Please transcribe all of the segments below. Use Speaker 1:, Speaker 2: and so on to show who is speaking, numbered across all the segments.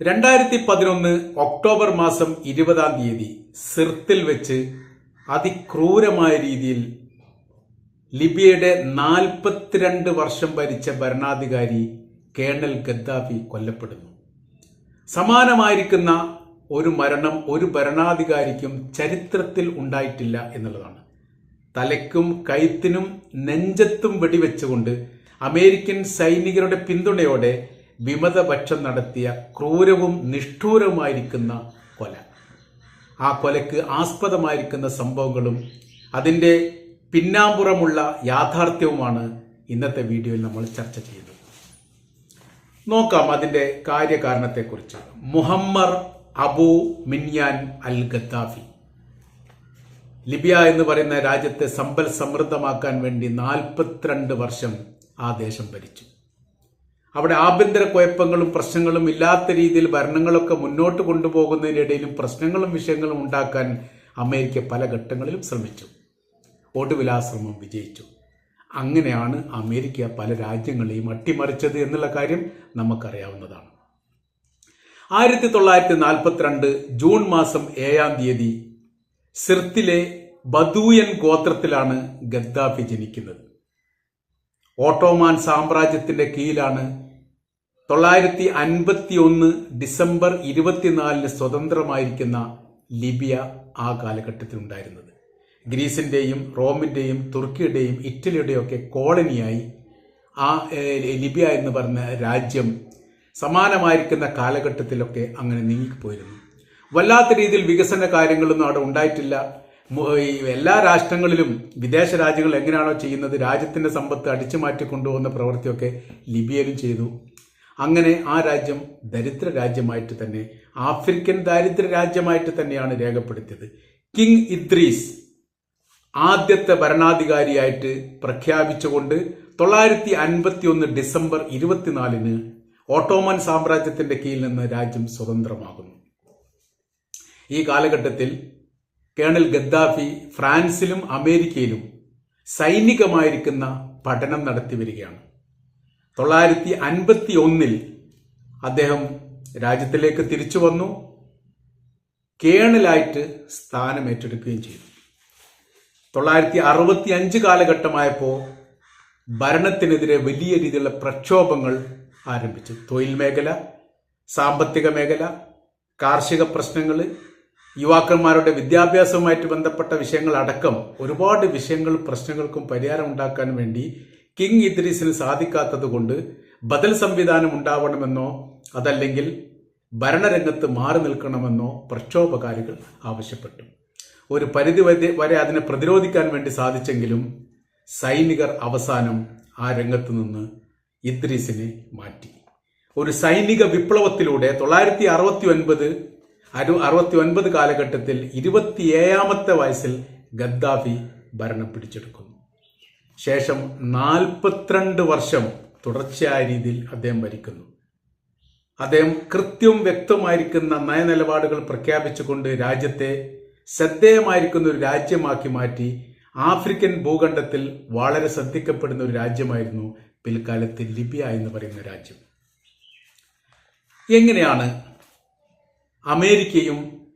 Speaker 1: രണ്ടായിരത്തി പതിനൊന്ന് ഒക്ടോബർ മാസം ഇരുപതാം തീയതി സിർത്തിൽ വെച്ച് അതിക്രൂരമായ രീതിയിൽ ലിബിയയുടെ നാൽപ്പത്തിരണ്ട് വർഷം ഭരിച്ച ഭരണാധികാരി കേണൽ ഗദ്ദാഫി കൊല്ലപ്പെടുന്നു. സമാനമായിരിക്കുന്ന ഒരു മരണം ഒരു ഭരണാധികാരിക്കും ചരിത്രത്തിൽ ഉണ്ടായിട്ടില്ല എന്നുള്ളതാണ്. തലയ്ക്കും കൈത്തിനും നെഞ്ചത്തും വെടിവെച്ചുകൊണ്ട് അമേരിക്കൻ സൈനികരുടെ പിന്തുണയോടെ വിമതപക്ഷം നടത്തിയ ക്രൂരവും നിഷ്ഠൂരവുമായിരിക്കുന്ന കൊല. ആ കൊലക്ക് ആസ്പദമായിരിക്കുന്ന സംഭവങ്ങളും അതിന്റെ പിന്നാമ്പുറമുള്ള യാഥാർത്ഥ്യവുമാണ് ഇന്നത്തെ വീഡിയോയിൽ നമ്മൾ ചർച്ച ചെയ്തത് നോക്കാം അതിന്റെ കാര്യകാരണത്തെക്കുറിച്ച്. Muammar Abu Minyar al Gaddafi Libya എന്ന് പറയുന്ന രാജ്യത്തെ സമ്പൽ സമൃദ്ധമാക്കാൻ വേണ്ടി നാൽപ്പത്തിരണ്ട് വർഷം ആ ദേശം ഭരിച്ചു. അവിടെ ആഭ്യന്തര കുഴപ്പങ്ങളും പ്രശ്നങ്ങളും ഇല്ലാത്ത രീതിയിൽ ഭരണങ്ങളൊക്കെ മുന്നോട്ട് കൊണ്ടുപോകുന്നതിനിടയിലും പ്രശ്നങ്ങളും വിഷയങ്ങളും ഉണ്ടാക്കാൻ അമേരിക്ക പല ഘട്ടങ്ങളിലും ശ്രമിച്ചു. ഒടുവിൽ വിജയിച്ചു. അങ്ങനെയാണ് അമേരിക്ക പല രാജ്യങ്ങളെയും അട്ടിമറിച്ചത് എന്നുള്ള കാര്യം നമുക്കറിയാവുന്നതാണ്. ആയിരത്തി തൊള്ളായിരത്തി നാൽപ്പത്തിരണ്ട് ജൂൺ മാസം ഏഴാം തീയതി സിർത്തിലെ ബദൂയൻ ഗോത്രത്തിലാണ് ഗദ്ദാഫി ജനിക്കുന്നത്. ഓട്ടോമാൻ സാമ്രാജ്യത്തിന്റെ കീഴിലാണ് തൊള്ളായിരത്തി അൻപത്തി ഒന്ന് ഡിസംബർ ഇരുപത്തിനാലിന് സ്വതന്ത്രമായിരിക്കുന്ന ലിബിയ ആ കാലഘട്ടത്തിൽ ഉണ്ടായിരുന്നത് ഗ്രീസിന്റെയും റോമിന്റെയും തുർക്കിയുടെയും ഇറ്റലിയുടെയും ഒക്കെ കോളനിയായി ആ ലിബിയ എന്ന് പറഞ്ഞ രാജ്യം സമാനമായിരിക്കുന്ന കാലഘട്ടത്തിലൊക്കെ അങ്ങനെ നീങ്ങിപ്പോയിരുന്നു. വല്ലാത്ത രീതിയിൽ വികസന കാര്യങ്ങളൊന്നും അവിടെ ഉണ്ടായിട്ടില്ല. എല്ലാ രാഷ്ട്രങ്ങളിലും വിദേശ രാജ്യങ്ങൾ എങ്ങനെയാണോ ചെയ്യുന്നത് രാജ്യത്തിന്റെ സമ്പത്ത് അടിച്ചു മാറ്റി കൊണ്ടുപോകുന്ന പ്രവൃത്തിയൊക്കെ ലിബിയയിലും ചെയ്തു. അങ്ങനെ ആ രാജ്യം ദരിദ്ര രാജ്യമായിട്ട് തന്നെ ആഫ്രിക്കൻ ദാരിദ്ര്യ രാജ്യമായിട്ട് തന്നെയാണ് രേഖപ്പെടുത്തിയത്. കിങ് ഇദ്രീസ് ആദ്യത്തെ ഭരണാധികാരിയായിട്ട് പ്രഖ്യാപിച്ചുകൊണ്ട് തൊള്ളായിരത്തി അൻപത്തി ഒന്ന് ഡിസംബർ ഇരുപത്തിനാലിന് ഓട്ടോമൻ സാമ്രാജ്യത്തിന്റെ കീഴിൽ നിന്ന് രാജ്യം സ്വതന്ത്രമാകുന്നു. ഈ കാലഘട്ടത്തിൽ കേണൽ ഗദ്ദാഫി ഫ്രാൻസിലും അമേരിക്കയിലും സൈനികമായിരിക്കുന്ന പഠനം നടത്തി വരികയാണ്. തൊള്ളായിരത്തി അൻപത്തി ഒന്നിൽ അദ്ദേഹം രാജ്യത്തിലേക്ക് തിരിച്ചു വന്നു. കേണലായിട്ട് സ്ഥാനം ഏറ്റെടുക്കുകയും ചെയ്തു. തൊള്ളായിരത്തി അറുപത്തി അഞ്ച് കാലഘട്ടമായപ്പോൾ ഭരണത്തിനെതിരെ വലിയ രീതിയിലുള്ള പ്രക്ഷോഭങ്ങൾ ആരംഭിച്ചു. തൊഴിൽ മേഖല സാമ്പത്തിക മേഖല കാർഷിക പ്രശ്നങ്ങൾ യുവാക്കന്മാരുടെ വിദ്യാഭ്യാസവുമായിട്ട് ബന്ധപ്പെട്ട വിഷയങ്ങളടക്കം ഒരുപാട് വിഷയങ്ങൾ പ്രശ്നങ്ങൾക്കും പരിഹാരം ഉണ്ടാക്കാൻ വേണ്ടി കിങ് ഇദ്രീസിന് സാധിക്കാത്തതുകൊണ്ട് ബദൽ സംവിധാനം ഉണ്ടാവണമെന്നോ അതല്ലെങ്കിൽ ഭരണരംഗത്ത് മാറി നിൽക്കണമെന്നോ പ്രക്ഷോഭകാരികൾ ആവശ്യപ്പെട്ടു. ഒരു പരിധി വരെ അതിനെ പ്രതിരോധിക്കാൻ വേണ്ടി സാധിച്ചെങ്കിലും സൈനികർ അവസാനം ആ രംഗത്ത് നിന്ന് ഇദ്രീസിനെ മാറ്റി. ഒരു സൈനിക വിപ്ലവത്തിലൂടെ തൊള്ളായിരത്തി അറുപത്തി ഒൻപത് അരു അറുപത്തി ഒൻപത് കാലഘട്ടത്തിൽ ഇരുപത്തിയേഴാമത്തെ വയസ്സിൽ ഗദ്ദാഫി ഭരണം പിടിച്ചെടുക്കുന്നു. ശേഷം നാൽപ്പത്തിരണ്ട് വർഷം തുടർച്ചയായ രീതിയിൽ അദ്ദേഹം ഭരിക്കുന്നു. അദ്ദേഹം കൃത്യവും വ്യക്തമായിരിക്കുന്ന നയനിലപാടുകൾ പ്രഖ്യാപിച്ചുകൊണ്ട് രാജ്യത്തെ ശ്രദ്ധേയമായിരിക്കുന്ന ഒരു രാജ്യമാക്കി മാറ്റി ആഫ്രിക്കൻ ഭൂഖണ്ഡത്തിൽ വളരെ ശ്രദ്ധിക്കപ്പെടുന്ന ഒരു രാജ്യമായിരുന്നു പിൽക്കാലത്ത് ലിബിയ എന്ന് പറയുന്ന രാജ്യം. എങ്ങനെയാണ് അമേരിക്കയും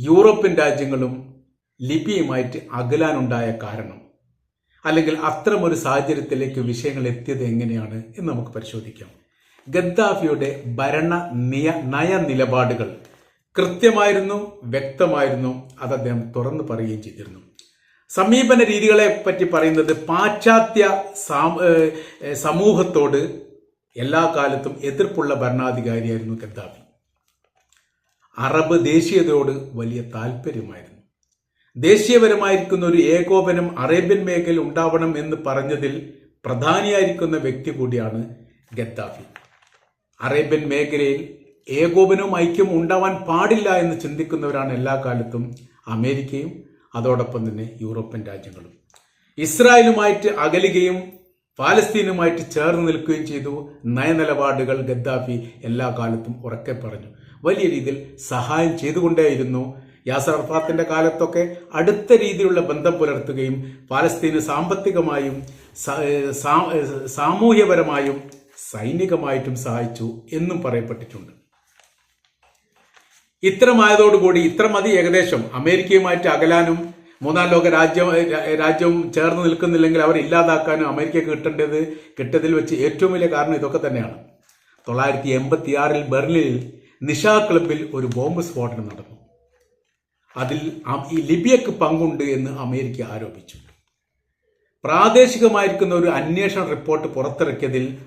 Speaker 1: യൂറോപ്യൻ രാജ്യങ്ങളും ലിബിയുമായിട്ട് അകലാനുണ്ടായ കാരണം? അല്ലെങ്കിൽ അത്തരമൊരു സാഹചര്യത്തിലേക്ക് വിഷയങ്ങൾ എത്തിയത് എങ്ങനെയാണ് എന്ന് നമുക്ക് പരിശോധിക്കാം. ഗദ്ദാഫിയുടെ ഭരണ നിയ നയ നിലപാടുകൾ കൃത്യമായിരുന്നു വ്യക്തമായിരുന്നു അത് അദ്ദേഹം തുറന്നു പറയുകയും ചെയ്തിരുന്നു. സമീപന രീതികളെ പറ്റി പറയുന്നത് പാശ്ചാത്യ സമൂഹത്തോട് എല്ലാ കാലത്തും എതിർപ്പുള്ള ഭരണാധികാരിയായിരുന്നു ഗദ്ദാഫി. അറബ് ദേശീയതയോട് വലിയ താല്പര്യമായിരുന്നു. ദേശീയപരമായിരിക്കുന്ന ഒരു ഏകോപനം അറേബ്യൻ മേഖലയിൽ ഉണ്ടാവണം എന്ന് പറഞ്ഞതിൽ പ്രധാനിയായിരിക്കുന്ന വ്യക്തി കൂടിയാണ് ഗദ്ദാഫി. അറേബ്യൻ മേഖലയിൽ ഏകോപനവും ഐക്യവും ഉണ്ടാവാൻ പാടില്ല എന്ന് ചിന്തിക്കുന്നവരാണ് എല്ലാ കാലത്തും അമേരിക്കയും അതോടൊപ്പം തന്നെ യൂറോപ്യൻ രാജ്യങ്ങളും. ഇസ്രായേലുമായിട്ട് അകലുകയും പാലസ്തീനുമായിട്ട് ചേർന്ന് നിൽക്കുകയും ചെയ്തു നയനിലപാടുകൾ ഗദ്ദാഫി എല്ലാ കാലത്തും ഉറക്കെ പറഞ്ഞു. വലിയ രീതിയിൽ സഹായം ചെയ്തുകൊണ്ടേയിരുന്നു യാസർ അർഫാത്തിന്റെ കാലത്തൊക്കെ അടുത്ത രീതിയിലുള്ള ബന്ധം പുലർത്തുകയും പാലസ്തീന് സാമ്പത്തികമായും സാമൂഹ്യപരമായും സൈനികമായിട്ടും സഹായിച്ചു എന്നും പറയപ്പെട്ടിട്ടുണ്ട്. ഇത്രമായതോടുകൂടി ഇത്ര മതി ഏകദേശം. അമേരിക്കയുമായിട്ട് അകലാനും മൂന്നാം ലോക രാജ്യം രാജ്യവും ചേർന്ന് നിൽക്കുന്നില്ലെങ്കിൽ അവർ ഇല്ലാതാക്കാനും അമേരിക്കക്ക് കിട്ടേണ്ടത് കിട്ടതിൽ വെച്ച് ഏറ്റവും വലിയ കാരണം ഇതൊക്കെ തന്നെയാണ്. തൊള്ളായിരത്തി എൺപത്തിയാറിൽ ബെർലിനിൽ നിഷാ ക്ലബിൽ ഒരു ബോംബ് സ്ഫോടനം നടന്നു. അതിൽ ഈ ലിബിയക്ക് പങ്കുണ്ട് എന്ന് അമേരിക്ക ആരോപിച്ചു. പ്രാദേശികമായിരിക്കുന്ന ഒരു അന്വേഷണ റിപ്പോർട്ട് പുറത്തിറക്കിയതിൽ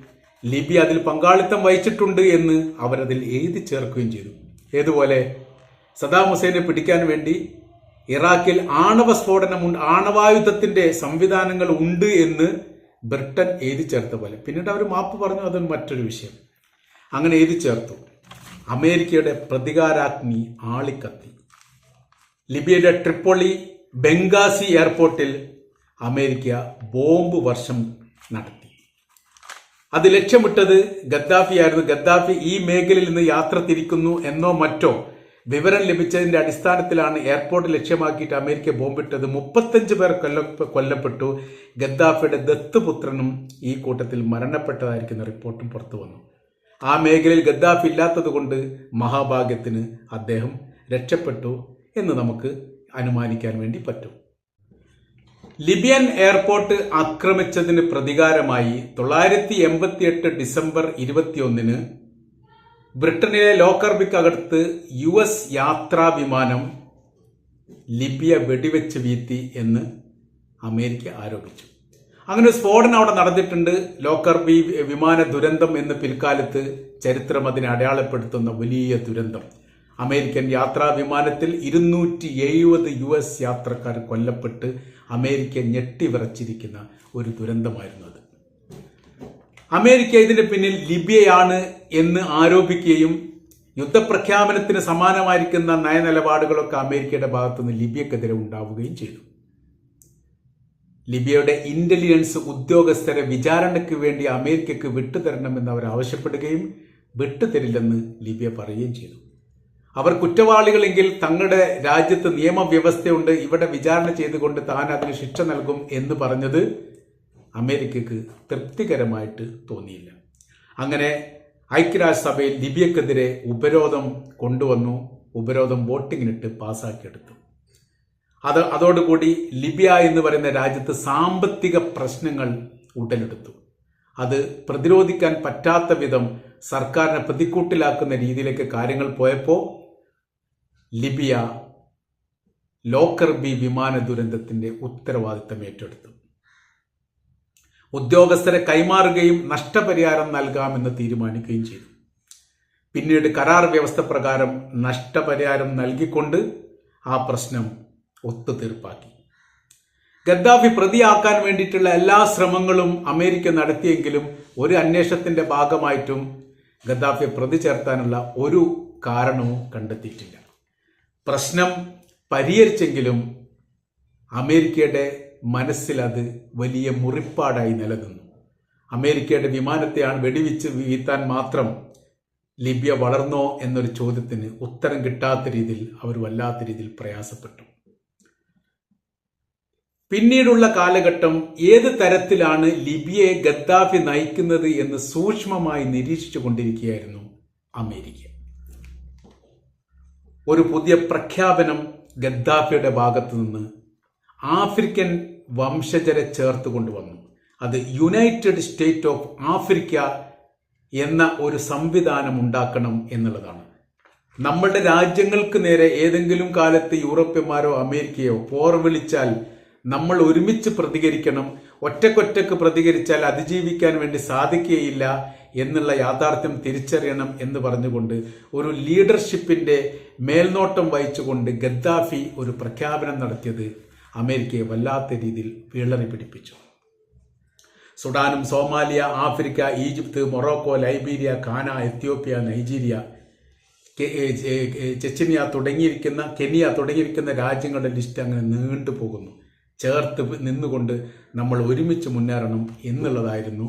Speaker 1: ലിബിയ അതിൽ പങ്കാളിത്തം വഹിച്ചിട്ടുണ്ട് എന്ന് അവരതിൽ എഴുതി ചേർക്കുകയും ചെയ്തു. ഏതുപോലെ? സദാം ഹുസൈനെ പിടിക്കാൻ വേണ്ടി ഇറാഖിൽ ആണവ സ്ഫോടനമുണ്ട് ആണവായുധത്തിന്റെ സംവിധാനങ്ങൾ ഉണ്ട് എന്ന് ബ്രിട്ടൻ എഴുതി ചേർത്ത പോലെ. പിന്നീട് അവർ മാപ്പ് പറഞ്ഞു അതൊരു മറ്റൊരു വിഷയം. അങ്ങനെ എഴുതി ചേർത്തു. അമേരിക്കയുടെ പ്രതികാരാഗ്നി ആളിക്കത്തി. ലിബിയയുടെ ട്രിപ്പൊളി ബംഗാസി എയർപോർട്ടിൽ അമേരിക്ക ബോംബ് വർഷം നടത്തി. അത് ലക്ഷ്യമിട്ടത് ഗദ്ദാഫിയായിരുന്നു. ഗദ്ദാഫി ഈ മേഖലയിൽ നിന്ന് യാത്ര തിരിക്കുന്നു എന്നോ മറ്റോ വിവരം ലഭിച്ചതിന്റെ അടിസ്ഥാനത്തിലാണ് എയർപോർട്ട് ലക്ഷ്യമാക്കിയിട്ട് അമേരിക്ക ബോംബിട്ടത്. മുപ്പത്തഞ്ച് പേർ കൊല്ല കൊല്ലപ്പെട്ടു. ഗദ്ദാഫിയുടെ ദത്തുപുത്രനും ഈ കൂട്ടത്തിൽ മരണപ്പെട്ടതായിരിക്കുന്ന റിപ്പോർട്ടും പുറത്തു വന്നു. ആ മേഖലയിൽ ഗദ്ദാഫി ഇല്ലാത്തത് കൊണ്ട് മഹാഭാഗ്യത്തിന് അദ്ദേഹം രക്ഷപ്പെട്ടു. എന്ന് നമുക്ക് അനുമാനിക്കാൻ വേണ്ടി പറ്റും. ലിബിയൻ എയർപോർട്ട് ആക്രമിച്ചതിന് പ്രതികാരമായി തൊള്ളായിരത്തി എൺപത്തിയെട്ട് ഡിസംബർ ഇരുപത്തിയൊന്നിന് ബ്രിട്ടനിലെ ലോക്കർബിക്കകത്ത് യു എസ് യാത്രാ വിമാനം ലിബിയ വെടിവെച്ച് വീഴ്ത്തി എന്ന് അമേരിക്ക ആരോപിച്ചു. അങ്ങനെ ഒരു സ്ഫോടനം അവിടെ നടന്നിട്ടുണ്ട്. ലോക്കർബി വിമാന ദുരന്തം എന്ന് പിൽക്കാലത്ത് ചരിത്രം അതിനെ അടയാളപ്പെടുത്തുന്ന വലിയ ദുരന്തം. അമേരിക്കൻ യാത്രാ വിമാനത്തിൽ ഇരുന്നൂറ്റി എഴുപത് യു എസ് യാത്രക്കാർ കൊല്ലപ്പെട്ട് അമേരിക്ക ഞെട്ടിവിറച്ചിരിക്കുന്ന ഒരു ദുരന്തമായിരുന്നു അത്. അമേരിക്ക ഇതിന്റെ പിന്നിൽ ലിബിയയാണ് എന്ന് ആരോപിക്കുകയും യുദ്ധപ്രഖ്യാപനത്തിന് സമാനമായിരിക്കുന്ന നയനിലപാടുകളൊക്കെ അമേരിക്കയുടെ ഭാഗത്തുനിന്ന് ലിബിയക്കെതിരെ ഉണ്ടാവുകയും ചെയ്തു. ലിബിയയുടെ ഇന്റലിജൻസ് ഉദ്യോഗസ്ഥരെ വിചാരണയ്ക്ക് വേണ്ടി അമേരിക്കക്ക് വിട്ടുതരണമെന്ന് അവർ ആവശ്യപ്പെടുകയും വിട്ടുതരില്ലെന്ന് ലിബിയ പറയുകയും ചെയ്തു. അവർ കുറ്റവാളികളെങ്കിൽ തങ്ങളുടെ രാജ്യത്ത് നിയമവ്യവസ്ഥയുണ്ട് ഇവിടെ വിചാരണ ചെയ്തുകൊണ്ട് താൻ അതിന് ശിക്ഷ നൽകും എന്ന് പറഞ്ഞത് അമേരിക്കക്ക് തൃപ്തികരമായിട്ട് തോന്നിയില്ല. അങ്ങനെ ഐക്യരാഷ്ട്രസഭയിൽ ലിബിയക്കെതിരെ ഉപരോധം കൊണ്ടുവന്നു ഉപരോധം വോട്ടിങ്ങിനിട്ട് പാസ്സാക്കിയെടുത്തു അത് അതോടുകൂടി ലിബിയ എന്ന് പറയുന്ന രാജ്യത്ത് സാമ്പത്തിക പ്രശ്നങ്ങൾ ഉടലെടുത്തു. അത് പ്രതിരോധിക്കാൻ പറ്റാത്ത വിധം സർക്കാരിനെ പ്രതിക്കൂട്ടിലാക്കുന്ന രീതിയിലേക്ക് കാര്യങ്ങൾ പോയപ്പോൾ ലിബിയ ലോക്കർബി വിമാന ദുരന്തത്തിന്റെ ഉത്തരവാദിത്തം ഏറ്റെടുത്തു. ഉദ്യോഗസ്ഥരെ കൈമാറുകയും നഷ്ടപരിഹാരം നൽകാമെന്ന് തീരുമാനിക്കുകയും ചെയ്തു. പിന്നീട് കരാർ വ്യവസ്ഥ പ്രകാരം നഷ്ടപരിഹാരം നൽകിക്കൊണ്ട് ആ പ്രശ്നം ഒത്തുതീർപ്പാക്കി. ഗദ്ദാഫി പ്രതിയാക്കാൻ വേണ്ടിയിട്ടുള്ള എല്ലാ ശ്രമങ്ങളും അമേരിക്ക നടത്തിയെങ്കിലും ഒരു അന്വേഷണത്തിന്റെ ഭാഗമായിട്ടും ഗദ്ദാഫിയെ പ്രതി ചേർത്താനുള്ള ഒരു കാരണവും കണ്ടെത്തിയിട്ടില്ല. പ്രശ്നം പരിഹരിച്ചെങ്കിലും അമേരിക്കയുടെ മനസ്സിൽ അത് വലിയ മുറിപ്പാടായി നിലനിന്നു. അമേരിക്കയുടെ വിമാനത്തെയാണ് വെടിവെച്ച് വീഴ്ത്താൻ മാത്രം ലിബിയ വളർന്നോ എന്നൊരു ചോദ്യത്തിന് ഉത്തരം കിട്ടാത്ത രീതിയിൽ അവർ വല്ലാത്ത രീതിയിൽ പ്രയാസപ്പെട്ടു. പിന്നീടുള്ള കാലഘട്ടം ഏത് തരത്തിലാണ് ലിബിയയെ ഗദ്ദാഫി നയിക്കുന്നത് എന്ന് സൂക്ഷ്മമായി നിരീക്ഷിച്ചു കൊണ്ടിരിക്കുകയായിരുന്നു അമേരിക്ക. ഒരു പുതിയ പ്രഖ്യാപനം ഗദ്ദാഫിയുടെ ഭാഗത്തു നിന്ന് ആഫ്രിക്കൻ വംശജരെ ചേർത്ത് കൊണ്ടുവന്നു. അത് യുണൈറ്റഡ് സ്റ്റേറ്റ് ഓഫ് ആഫ്രിക്ക എന്ന ഒരു സംവിധാനം ഉണ്ടാക്കണം എന്നുള്ളതാണ്. നമ്മളുടെ രാജ്യങ്ങൾക്ക് നേരെ ഏതെങ്കിലും കാലത്ത് യൂറോപ്യന്മാരോ അമേരിക്കയോ പോർ വിളിച്ചാൽ നമ്മൾ ഒരുമിച്ച് പ്രതികരിക്കണം. ഒറ്റക്കൊറ്റക്ക് പ്രതികരിച്ചാൽ അതിജീവിക്കാൻ വേണ്ടി സാധിക്കുകയില്ല. എന്നുള്ള യാഥാർത്ഥ്യം തിരിച്ചറിയണം എന്ന് പറഞ്ഞുകൊണ്ട് ഒരു ലീഡർഷിപ്പിന്റെ മേൽനോട്ടം വഹിച്ചുകൊണ്ട് ഗദ്ദാഫി ഒരു പ്രഖ്യാപനം നടത്തിയത് അമേരിക്കയെ വല്ലാത്ത രീതിയിൽ വിളറി പിടിപ്പിച്ചു. സുഡാനും Somalia Africa Egypt Morocco Liberia Ghana Ethiopia Nigeria Chechnya തുടങ്ങിയിരിക്കുന്ന Kenya തുടങ്ങിയിരിക്കുന്ന രാജ്യങ്ങളുടെ ലിസ്റ്റ് അങ്ങനെ നീണ്ടു പോകുന്നു ചേർത്ത് നിന്നുകൊണ്ട് നമ്മൾ ഒരുമിച്ച് മുന്നേറണം എന്നുള്ളതായിരുന്നു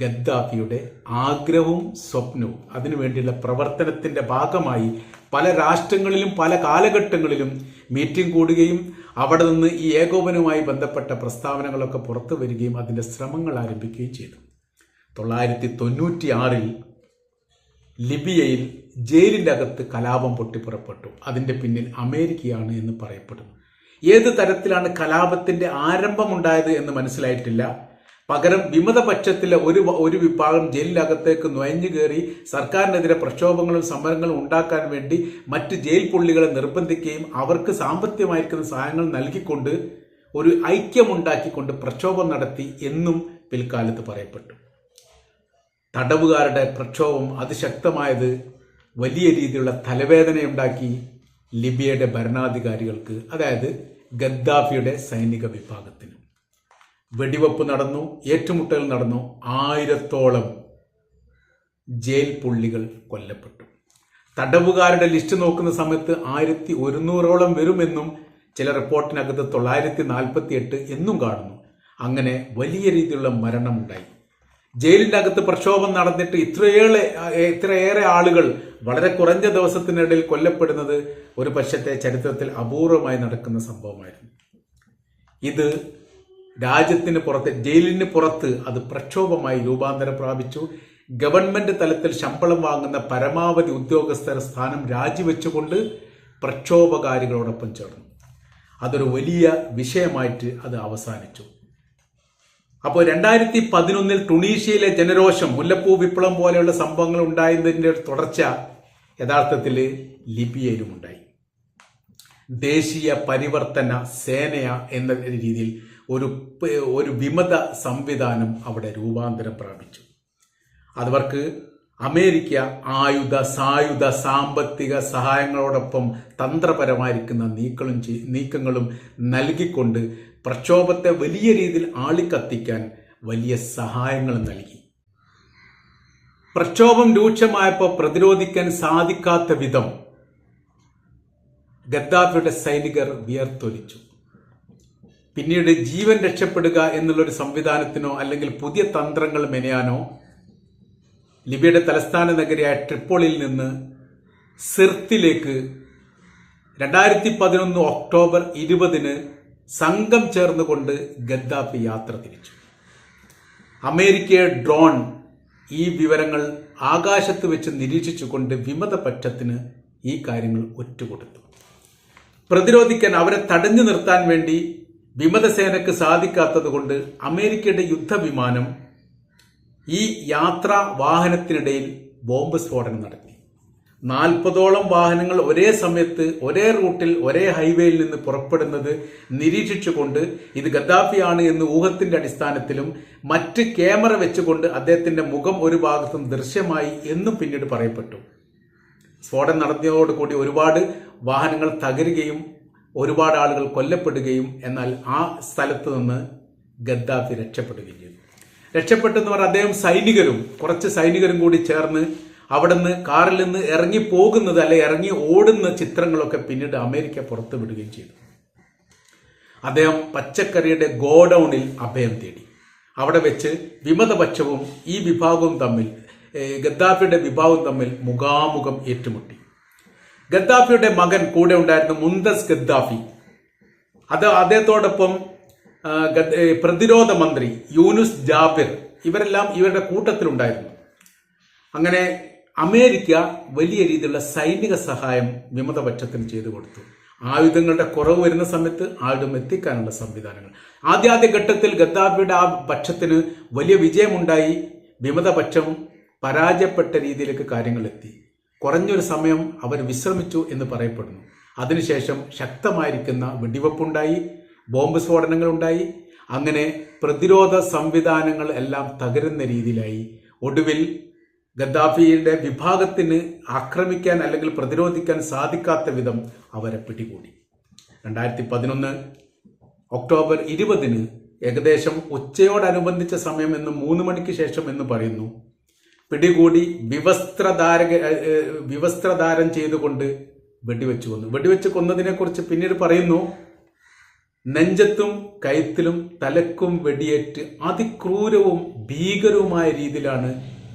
Speaker 1: ഗദ്ദാഫിയുടെ ആഗ്രഹവും സ്വപ്നവും അതിനുവേണ്ടിയുള്ള പ്രവർത്തനത്തിന്റെ ഭാഗമായി പല രാഷ്ട്രങ്ങളിലും പല കാലഘട്ടങ്ങളിലും മീറ്റിംഗ് കൂടുകയും അവിടെ നിന്ന് ഈ ഏകോപനവുമായി ബന്ധപ്പെട്ട പ്രസ്താവനകളൊക്കെ പുറത്തു വരികയും അതിന്റെ ശ്രമങ്ങൾ ആരംഭിക്കുകയും ചെയ്തു. തൊള്ളായിരത്തി തൊണ്ണൂറ്റി ആറിൽ ലിബിയയിൽ ജയിലിന്റെ അകത്ത് കലാപം പൊട്ടിപ്പുറപ്പെട്ടു അതിന്റെ പിന്നിൽ അമേരിക്കയാണ് എന്ന് പറയപ്പെടുന്നു. ഏത് തരത്തിലാണ് കലാപത്തിന്റെ ആരംഭമുണ്ടായത് എന്ന് മനസ്സിലായിട്ടില്ല. പകരം വിമതപക്ഷത്തിലെ ഒരു ഒരു വിഭാഗം ജയിലിനകത്തേക്ക് നുഴഞ്ഞു കയറി സർക്കാരിനെതിരെ പ്രക്ഷോഭങ്ങളും സമരങ്ങളും ഉണ്ടാക്കാൻ വേണ്ടി മറ്റ് ജയിൽ പുള്ളികളെ നിർബന്ധിക്കുകയും അവർക്ക് സാമ്പത്തികമായിരിക്കുന്ന സഹായങ്ങൾ നൽകിക്കൊണ്ട് ഒരു ഐക്യമുണ്ടാക്കിക്കൊണ്ട് പ്രക്ഷോഭം നടത്തി എന്നും പിൽക്കാലത്ത് പറയപ്പെട്ടു. തടവുകാരുടെ പ്രക്ഷോഭം അതിശക്തമായത് വലിയ രീതിയിലുള്ള തലവേദനയുണ്ടാക്കി ലിബിയയുടെ ഭരണാധികാരികൾക്ക് അതായത് ഗദ്ദാഫിയുടെ സൈനിക വിഭാഗത്തിന്. വെടിവെപ്പ് നടന്നു ഏറ്റുമുട്ടൽ നടന്നു. ആയിരത്തോളം ജയിൽ പുള്ളികൾ കൊല്ലപ്പെട്ടു. തടവുകാരുടെ ലിസ്റ്റ് നോക്കുന്ന സമയത്ത് ആയിരത്തി ഒരുന്നൂറോളം വരുമെന്നും ചില റിപ്പോർട്ടിനകത്ത് തൊള്ളായിരത്തി നാൽപ്പത്തി എട്ട് എന്നും കാണുന്നു. അങ്ങനെ വലിയ രീതിയിലുള്ള മരണമുണ്ടായി. ജയിലിന്റെ അകത്ത് പ്രക്ഷോഭം നടന്നിട്ട് ഇത്രയേറെ ഇത്രയേറെ ആളുകൾ വളരെ കുറഞ്ഞ ദിവസത്തിനിടയിൽ കൊല്ലപ്പെടുന്നത് ഒരു പക്ഷത്തെ ചരിത്രത്തിൽ അപൂർവമായി നടക്കുന്ന സംഭവമായിരുന്നു. ഇത് രാജ്യത്തിന് പുറത്ത് ജയിലിന് പുറത്ത് അത് പ്രക്ഷോഭമായി രൂപാന്തരം പ്രാപിച്ചു. ഗവൺമെന്റ് തലത്തിൽ ശമ്പളം വാങ്ങുന്ന പരമാവധി ഉദ്യോഗസ്ഥർ സ്ഥാനം രാജിവെച്ചുകൊണ്ട് പ്രക്ഷോഭകാരികളോടൊപ്പം ചേർന്നു. അതൊരു വലിയ വിഷയമായിട്ട് അത് അവസാനിച്ചു. അപ്പോൾ രണ്ടായിരത്തി പതിനൊന്നിൽ ടുണീഷ്യയിലെ ജനരോഷം മുല്ലപ്പൂ വിപ്ലവം പോലെയുള്ള സംഭവങ്ങൾ ഉണ്ടായതിന്റെ തുടർച്ച യഥാർത്ഥത്തിൽ ലിബിയയിലും ഉണ്ടായി ദേശീയ പരിവർത്തന സേനയ എന്ന രീതിയിൽ ഒരു ഒരു വിമത സംവിധാനം അവിടെ രൂപാന്തരം പ്രാപിച്ചു. അതവർക്ക് അമേരിക്ക ആയുധ സായുധ സാമ്പത്തിക സഹായങ്ങളോടൊപ്പം തന്ത്രപരമായിരിക്കുന്ന നീക്കളും നീക്കങ്ങളും നൽകിക്കൊണ്ട് പ്രക്ഷോഭത്തെ വലിയ രീതിയിൽ ആളിക്കത്തിക്കാൻ വലിയ സഹായങ്ങൾ നൽകി. പ്രക്ഷോഭം രൂക്ഷമായപ്പോൾ പ്രതിരോധിക്കാൻ സാധിക്കാത്ത വിധം ഗദ്ദാഫിയുടെ സൈനികർ വിയർത്തൊലിച്ചു. പിന്നീട് ജീവൻ രക്ഷപ്പെടുക എന്നുള്ളൊരു സംവിധാനത്തിനോ അല്ലെങ്കിൽ പുതിയ തന്ത്രങ്ങൾ മെനയാനോ ലിബിയയുടെ തലസ്ഥാന നഗരിയായ ട്രിപ്പോളിൽ നിന്ന് സിർത്തിലേക്ക് രണ്ടായിരത്തി പതിനൊന്ന് ഒക്ടോബർ ഇരുപതിന് സംഘം ചേർന്നുകൊണ്ട് ഗദ്ദാഫി യാത്ര തിരിച്ചു. അമേരിക്കയെ ഡ്രോൺ ഈ വിവരങ്ങൾ ആകാശത്ത് വെച്ച് നിരീക്ഷിച്ചുകൊണ്ട് വിമത പക്ഷത്തിന് ഈ കാര്യങ്ങൾ ഒറ്റുകൊടുത്തു. പ്രതിരോധിക്കാൻ അവരെ തടഞ്ഞു നിർത്താൻ വേണ്ടി വിമതസേനക്ക് സാധിക്കാത്തതുകൊണ്ട് അമേരിക്കയുടെ യുദ്ധവിമാനം ഈ യാത്രാ വാഹനത്തിനിടയിൽ ബോംബ് സ്ഫോടനം നടത്തി. നാൽപ്പതോളം വാഹനങ്ങൾ ഒരേ സമയത്ത് ഒരേ റൂട്ടിൽ ഒരേ ഹൈവേയിൽ നിന്ന് പുറപ്പെടുന്നത് നിരീക്ഷിച്ചുകൊണ്ട് ഇത് ഗദ്ദാഫിയാണ് എന്ന് ഊഹത്തിന്റെ അടിസ്ഥാനത്തിലും മറ്റ് ക്യാമറ വെച്ചുകൊണ്ട് അദ്ദേഹത്തിന്റെ മുഖം ഒരു ഭാഗത്തും ദൃശ്യമായി എന്നും പിന്നീട് പറയപ്പെട്ടു. സ്ഫോടനം നടത്തിയതോടുകൂടി ഒരുപാട് വാഹനങ്ങൾ തകരുകയും ഒരുപാട് ആളുകൾ കൊല്ലപ്പെടുകയും എന്നാൽ ആ സ്ഥലത്ത് നിന്ന് ഗദ്ദാഫി രക്ഷപ്പെടുകയും ചെയ്തു. രക്ഷപ്പെട്ടെന്ന് പറഞ്ഞാൽ അദ്ദേഹം സൈനികരും കുറച്ച് സൈനികരും കൂടി ചേർന്ന് അവിടെ നിന്ന് കാറിൽ നിന്ന് ഇറങ്ങി പോകുന്നത് അല്ലെ ഇറങ്ങി ഓടുന്ന ചിത്രങ്ങളൊക്കെ പിന്നീട് അമേരിക്ക പുറത്തു വിടുകയും ചെയ്തു. അദ്ദേഹം പച്ചക്കറിയുടെ ഗോഡൌണിൽ അഭയം തേടി. അവിടെ വെച്ച് വിമതപക്ഷവും ഈ വിഭാഗവും തമ്മിൽ ഗദ്ദാഫിയുടെ വിഭാഗവും തമ്മിൽ മുഖാമുഖം ഏറ്റുമുട്ടി. ഗദ്ദാഫിയുടെ മകൻ കൂടെ ഉണ്ടായിരുന്ന മുന്തസ് ഗദ്ദാഫി. അത് അദ്ദേഹത്തോടൊപ്പം പ്രതിരോധ മന്ത്രി യൂനുസ് ജാബിർ ഇവരെല്ലാം ഇവരുടെ കൂട്ടത്തിലുണ്ടായിരുന്നു. അങ്ങനെ അമേരിക്ക വലിയ രീതിയിലുള്ള സൈനിക സഹായം വിമതപക്ഷത്തിന് ചെയ്തു കൊടുത്തു. ആയുധങ്ങളുടെ കുറവ് വരുന്ന സമയത്ത് ആയുധം എത്തിക്കാനുള്ള സംവിധാനങ്ങൾ. ആദ്യാദ്യ ഘട്ടത്തിൽ ഗദ്ദാഫിയുടെ ആ പക്ഷത്തിന് വലിയ വിജയമുണ്ടായി. വിമതപക്ഷം പരാജയപ്പെട്ട രീതിയിലേക്ക് കാര്യങ്ങൾ എത്തി. കുറഞ്ഞൊരു സമയം അവർ വിശ്രമിച്ചു എന്ന് പറയപ്പെടുന്നു. അതിനുശേഷം ശക്തമായിരിക്കുന്ന വെടിവെപ്പുണ്ടായി ബോംബ് സ്ഫോടനങ്ങൾ ഉണ്ടായി അങ്ങനെ പ്രതിരോധ സംവിധാനങ്ങൾ എല്ലാം തകരുന്ന രീതിയിലായി. ഒടുവിൽ ഗദ്ദാഫിയുടെ വിഭാഗത്തിന് ആക്രമിക്കാൻ അല്ലെങ്കിൽ പ്രതിരോധിക്കാൻ സാധിക്കാത്ത വിധം അവരെ പിടികൂടി. രണ്ടായിരത്തി പതിനൊന്ന് ഒക്ടോബർ ഇരുപതിന് ഏകദേശം ഉച്ചയോടനുബന്ധിച്ച സമയം എന്ന് മൂന്ന് മണിക്ക് ശേഷം എന്ന് പറയുന്നു. പിടികൂടി വിവസ്ത്രധാര വിവസ്ത്രധാരം ചെയ്തുകൊണ്ട് വെടിവെച്ചു കൊന്നു. വെടിവെച്ച് കൊന്നതിനെക്കുറിച്ച് പിന്നീട് പറയുന്നു നെഞ്ചത്തും കയത്തിലും തലക്കും വെടിയേറ്റ് അതിക്രൂരവും ഭീകരവുമായ രീതിയിലാണ്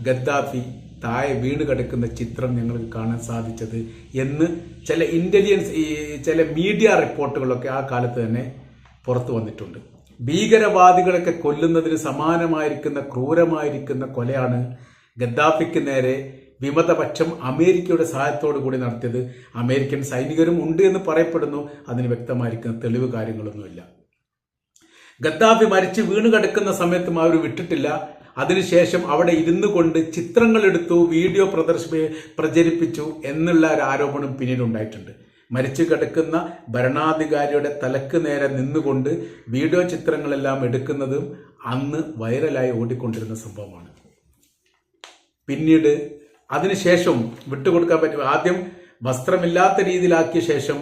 Speaker 1: ഗദ്ദാഫി താഴെ വീണ് കിടക്കുന്ന ചിത്രം ഞങ്ങൾക്ക് കാണാൻ സാധിച്ചത് എന്ന് ചില ഇന്റലിജൻസ് ഈ ചില മീഡിയ റിപ്പോർട്ടുകളൊക്കെ ആ കാലത്ത് തന്നെ പുറത്തു വന്നിട്ടുണ്ട്. ഭീകരവാദികളൊക്കെ കൊല്ലുന്നതിന് സമാനമായിരിക്കുന്ന ക്രൂരമായിരിക്കുന്ന കൊലയാണ് ഗദ്ദാഫിക്ക് നേരെ വിമതപക്ഷം അമേരിക്കയുടെ സഹായത്തോടു കൂടി നടത്തിയത് അമേരിക്കൻ സൈനികരും ഉണ്ട് എന്ന് പറയപ്പെടുന്നു. അതിന് വ്യക്തമായിരിക്കുന്ന തെളിവ് കാര്യങ്ങളൊന്നുമില്ല. ഗദ്ദാഫി മരിച്ച് വീണ് കിടക്കുന്ന സമയത്തും അവർ വിട്ടിട്ടില്ല. അതിനുശേഷം അവിടെ ഇരുന്നു കൊണ്ട് ചിത്രങ്ങൾ എടുത്തു വീഡിയോ പ്രദർശി പ്രചരിപ്പിച്ചു എന്നുള്ള ഒരു ആരോപണം പിന്നീട് ഉണ്ടായിട്ടുണ്ട്. മരിച്ചു കിടക്കുന്ന ഭരണാധികാരിയുടെ തലക്ക് നേരെ നിന്നുകൊണ്ട് വീഡിയോ ചിത്രങ്ങളെല്ലാം എടുക്കുന്നതും അന്ന് വൈറലായി ഓടിക്കൊണ്ടിരുന്ന സംഭവമാണ്. പിന്നീട് അതിനുശേഷം വിട്ടുകൊടുക്കാൻ പറ്റും. ആദ്യം വസ്ത്രമില്ലാത്ത രീതിയിലാക്കിയ ശേഷം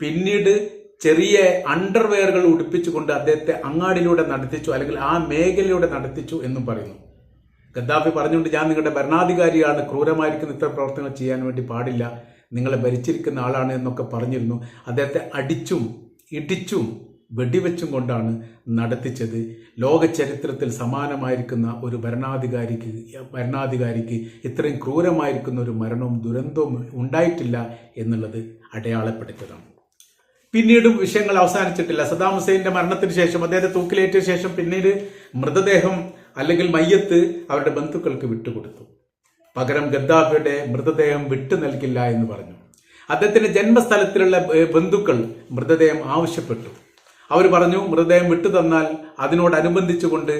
Speaker 1: പിന്നീട് ചെറിയ അണ്ടർവെയറുകൾ ഉടുപ്പിച്ചുകൊണ്ട് അദ്ദേഹത്തെ അങ്ങാടിലൂടെ നടത്തിച്ചു അല്ലെങ്കിൽ ആ മേഖലയിലൂടെ നടത്തിച്ചു എന്നും പറയുന്നു. ഗദ്ദാഫി പറഞ്ഞുകൊണ്ട് ഞാൻ നിങ്ങളുടെ ഭരണാധികാരിയാണ് ക്രൂരമായിരിക്കുന്ന ഇത്ര പ്രവർത്തനങ്ങൾ ചെയ്യാൻ വേണ്ടി പാടില്ല നിങ്ങളെ ഭരിച്ചിരിക്കുന്ന ആളാണ് എന്നൊക്കെ പറഞ്ഞിരുന്നു. അദ്ദേഹത്തെ അടിച്ചും ഇടിച്ചും വെടിവെച്ചും കൊണ്ടാണ് നടത്തിച്ചത്. ലോക ചരിത്രത്തിൽ സമാനമായിരിക്കുന്ന ഒരു ഭരണാധികാരിക്ക് ഭരണാധികാരിക്ക് ഇത്രയും ക്രൂരമായിരിക്കുന്ന ഒരു മരണവും ദുരന്തവും ഉണ്ടായിട്ടില്ല എന്നുള്ളത് അടയാളപ്പെടുത്തതാണ് പിന്നീടും വിഷയങ്ങൾ അവസാനിച്ചിട്ടില്ല. സദാം ഹുസൈന്റെ മരണത്തിന് ശേഷം അദ്ദേഹത്തെ തൂക്കിലേറ്റിയ ശേഷം പിന്നീട് മൃതദേഹം അല്ലെങ്കിൽ മയ്യത്ത് അവരുടെ ബന്ധുക്കൾക്ക് വിട്ടുകൊടുത്തു. പകരം ഗദ്ദാഫിയുടെ മൃതദേഹം വിട്ടു നൽകില്ല എന്ന് പറഞ്ഞു. അദ്ദേഹത്തിന്റെ ജന്മസ്ഥലത്തിലുള്ള ബന്ധുക്കൾ മൃതദേഹം ആവശ്യപ്പെട്ടു. അവർ പറഞ്ഞു മൃതദേഹം വിട്ടു തന്നാൽ അതിനോടനുബന്ധിച്ചുകൊണ്ട്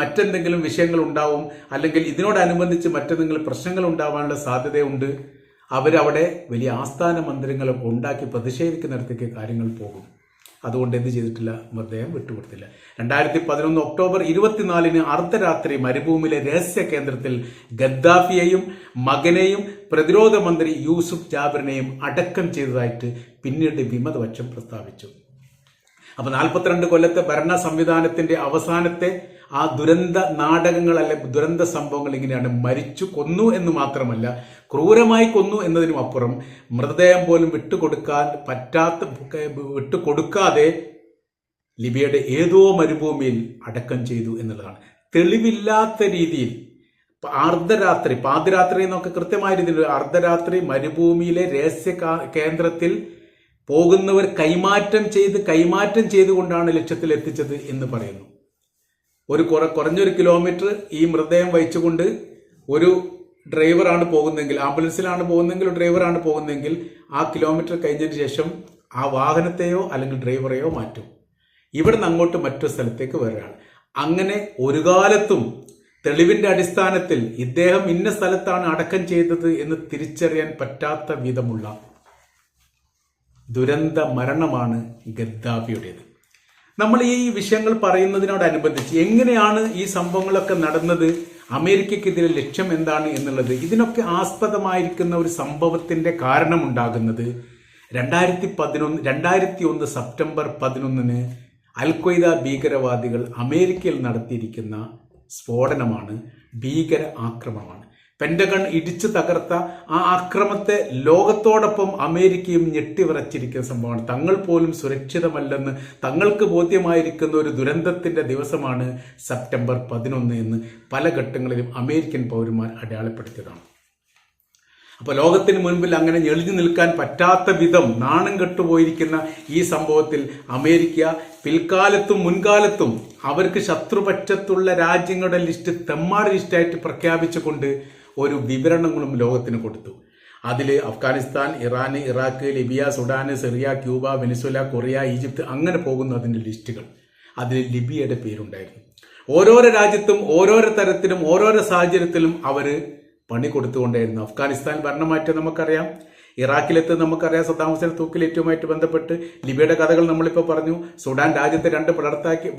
Speaker 1: മറ്റെന്തെങ്കിലും വിഷയങ്ങൾ ഉണ്ടാവും അല്ലെങ്കിൽ ഇതിനോടനുബന്ധിച്ച് മറ്റെന്തെങ്കിലും പ്രശ്നങ്ങൾ ഉണ്ടാവാനുള്ള സാധ്യതയുണ്ട്. അവരവിടെ വലിയ ആസ്ഥാന മന്ദിരങ്ങളൊക്കെ ഉണ്ടാക്കി പ്രതിഷേധിക്കുന്നിടത്തേക്ക് കാര്യങ്ങൾ പോകും. അതുകൊണ്ട് എന്ത് ചെയ്തിട്ടില്ല മൃതദേഹം വിട്ടുകൊടുത്തില്ല രണ്ടായിരത്തി പതിനൊന്ന് ഒക്ടോബർ ഇരുപത്തിനാലിന് അർദ്ധരാത്രി മരുഭൂമിയിലെ രഹസ്യ കേന്ദ്രത്തിൽ ഗദ്ദാഫിയെയും മകനെയും പ്രതിരോധ മന്ത്രി യൂസുഫ് ജാബിറിനെയും അടക്കം ചെയ്തതായിട്ട് പിന്നീട് വിമതപക്ഷം പ്രസ്താവിച്ചു. അപ്പൊ നാൽപ്പത്തിരണ്ട് കൊല്ലത്തെ ഭരണ സംവിധാനത്തിന്റെ അവസാനത്തെ ആ ദുരന്ത നാടകങ്ങൾ അല്ലെ ദുരന്ത സംഭവങ്ങൾ ഇങ്ങനെയാണ് മരിച്ചു കൊന്നു എന്ന് മാത്രമല്ല ക്രൂരമായി കൊന്നു എന്നതിനും അപ്പുറം മൃതദേഹം പോലും വിട്ടുകൊടുക്കാൻ പറ്റാത്ത വിട്ടുകൊടുക്കാതെ ലിബിയയുടെ ഏതോ മരുഭൂമിയിൽ അടക്കം ചെയ്തു എന്നുള്ളതാണ്. തെളിവില്ലാത്ത രീതിയിൽ അർദ്ധരാത്രി പാതിരാത്രി എന്നൊക്കെ കൃത്യമായ രീതിയിൽ അർദ്ധരാത്രി മരുഭൂമിയിലെ രഹസ്യ കേന്ദ്രത്തിൽ പോകുന്നവർ കൈമാറ്റം ചെയ്ത് കൈമാറ്റം ചെയ്തുകൊണ്ടാണ് ലക്ഷ്യത്തിൽ എത്തിച്ചത് എന്ന് പറയുന്നു. ഒരു കുറ കുറഞ്ഞൊരു കിലോമീറ്റർ ഈ മൃതദേഹം വഹിച്ചുകൊണ്ട് ഒരു ഡ്രൈവറാണ് പോകുന്നതെങ്കിൽ ആംബുലൻസിലാണ് പോകുന്നതെങ്കിൽ ഡ്രൈവറാണ് പോകുന്നതെങ്കിൽ ആ കിലോമീറ്റർ കഴിഞ്ഞതിന് ശേഷം ആ വാഹനത്തെയോ അല്ലെങ്കിൽ ഡ്രൈവറെയോ മാറ്റും. ഇവിടുന്ന് അങ്ങോട്ട് മറ്റൊരു സ്ഥലത്തേക്ക് വരികയാണ്. അങ്ങനെ ഒരു കാലത്തും തെളിവിന്റെ അടിസ്ഥാനത്തിൽ ഇദ്ദേഹം ഇന്ന സ്ഥലത്താണ് അടക്കം ചെയ്തത് എന്ന് തിരിച്ചറിയാൻ പറ്റാത്ത വിധമുള്ള ദുരന്ത മരണമാണ് ഗദ്ദാഫിയുടേത്. നമ്മൾ ഈ വിഷയങ്ങൾ പറയുന്നതിനോടനുബന്ധിച്ച് എങ്ങനെയാണ് ഈ സംഭവങ്ങളൊക്കെ നടന്നത് അമേരിക്കക്കെതിരെ ലക്ഷ്യം എന്താണ് എന്നുള്ളത് ഇതിനൊക്കെ ആസ്പദമായിരിക്കുന്ന ഒരു സംഭവത്തിന്റെ കാരണമുണ്ടാകുന്നത് രണ്ടായിരത്തി പതിനൊന്ന് രണ്ടായിരത്തി ഒന്ന് സെപ്റ്റംബർ പതിനൊന്നിന് അൽഖ്വയ്ദ ഭീകരവാദികൾ അമേരിക്കയിൽ നടത്തിയിരിക്കുന്ന സ്ഫോടനമാണ് ഭീകര ആക്രമണമാണ്. പെന്റഗൺ ഇടിച്ചു തകർത്ത ആ അക്രമത്തെ ലോകത്തോടൊപ്പം അമേരിക്കയും ഞെട്ടിവിറച്ചിരിക്കുന്ന സംഭവമാണ്. തങ്ങൾ പോലും സുരക്ഷിതമല്ലെന്ന് തങ്ങൾക്ക് ബോധ്യമായിരിക്കുന്ന ഒരു ദുരന്തത്തിന്റെ ദിവസമാണ് സെപ്റ്റംബർ പതിനൊന്ന് എന്ന് പല ഘട്ടങ്ങളിലും അമേരിക്കൻ പൗരന്മാർ അടയാളപ്പെടുത്തിയതാണ്. അപ്പോൾ ലോകത്തിന് മുൻപിൽ അങ്ങനെ ഞെളിഞ്ഞു നിൽക്കാൻ പറ്റാത്ത വിധം നാണം കെട്ടുപോയിരിക്കുന്ന ഈ സംഭവത്തിൽ അമേരിക്ക പിൽക്കാലത്തും മുൻകാലത്തും അവർക്ക് ശത്രുപക്ഷത്തുള്ള രാജ്യങ്ങളുടെ ലിസ്റ്റ് തെമ്മാട് ലിസ്റ്റായിട്ട് പ്രഖ്യാപിച്ചുകൊണ്ട് ഒരു വിവരണങ്ങളും ലോകത്തിന് കൊടുത്തു. അതിൽ Afghanistan Iran Iraq Libya Sudan Syria Cuba Venezuela Korea Egypt അങ്ങനെ പോകുന്ന അതിന്റെ ലിസ്റ്റുകൾ. അതിൽ ലിബിയയുടെ പേരുണ്ടായിരുന്നു. ഓരോരോ രാജ്യത്തും ഓരോരോ തരത്തിലും ഓരോരോ സാഹചര്യത്തിലും അവർ പണി കൊടുത്തുകൊണ്ടായിരുന്നു. അഫ്ഗാനിസ്ഥാൻ ഭരണമാറ്റം നമുക്കറിയാം. ഇറാഖിലെത്ത് നമുക്കറിയാം സദ്ദാം ഹുസൈൻ തൂക്കിലേറ്റുമായിട്ട് ബന്ധപ്പെട്ട് ലിബിയയുടെ കഥകൾ നമ്മളിപ്പോൾ പറഞ്ഞു. സുഡാൻ രാജ്യത്തെ രണ്ട് പിളർത്താക്കി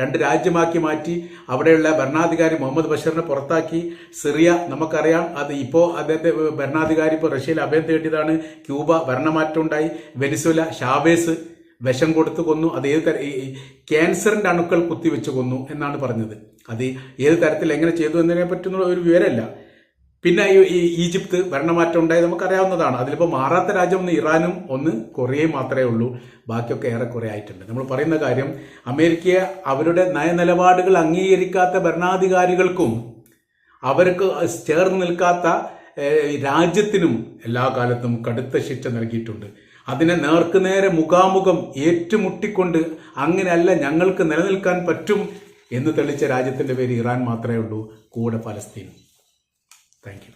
Speaker 1: രണ്ട് രാജ്യമാക്കി മാറ്റി. അവിടെയുള്ള ഭരണാധികാരി മുഹമ്മദ് ബഷീറിനെ പുറത്താക്കി. സിറിയ നമുക്കറിയാം അത് ഇപ്പോൾ അദ്ദേഹത്തെ ഭരണാധികാരി ഇപ്പോൾ റഷ്യയിൽ അഭയം തേടിയതാണ്. ക്യൂബ ഭരണമാറ്റം ഉണ്ടായി. വെനിസുല ഷാബേസ് വിഷം കൊടുത്ത് കൊന്നു. അത് ഏത് തര ക്യാൻസറിന്റെ അണുക്കൾ കുത്തിവെച്ച് കൊന്നു എന്നാണ് പറഞ്ഞത്. അത് ഏത് തരത്തിൽ എങ്ങനെ ചെയ്തു എന്നതിനെ പറ്റുന്ന ഒരു വിവരമല്ല. പിന്നെ ഈ- ഈജിപ്ത് ഭരണമാറ്റം ഉണ്ടായത് നമുക്കറിയാവുന്നതാണ്. അതിലിപ്പോൾ മാറാത്ത രാജ്യം ഒന്ന് ഇറാനും ഒന്ന് കൊറിയയും മാത്രമേ ഉള്ളൂ. ബാക്കിയൊക്കെ ഏറെക്കുറെ ആയിട്ടുണ്ട്. നമ്മൾ പറയുന്ന കാര്യം അമേരിക്കയെ അവരുടെ നയനിലപാടുകൾ അംഗീകരിക്കാത്ത ഭരണാധികാരികൾക്കും അവർക്ക് ചേർന്ന് നിൽക്കാത്ത രാജ്യത്തിനും എല്ലാ കാലത്തും കടുത്ത ശിക്ഷ നൽകിയിട്ടുണ്ട്. അതിനെ നേർക്കുനേരെ മുഖാമുഖം ഏറ്റുമുട്ടിക്കൊണ്ട് അങ്ങനെയല്ല ഞങ്ങൾക്ക് നിലനിൽക്കാൻ പറ്റും എന്ന് തെളിച്ച രാജ്യത്തിന്റെ പേര് ഇറാൻ മാത്രമേ ഉള്ളൂ കൂടെ പലസ്തീനും താങ്ക് യു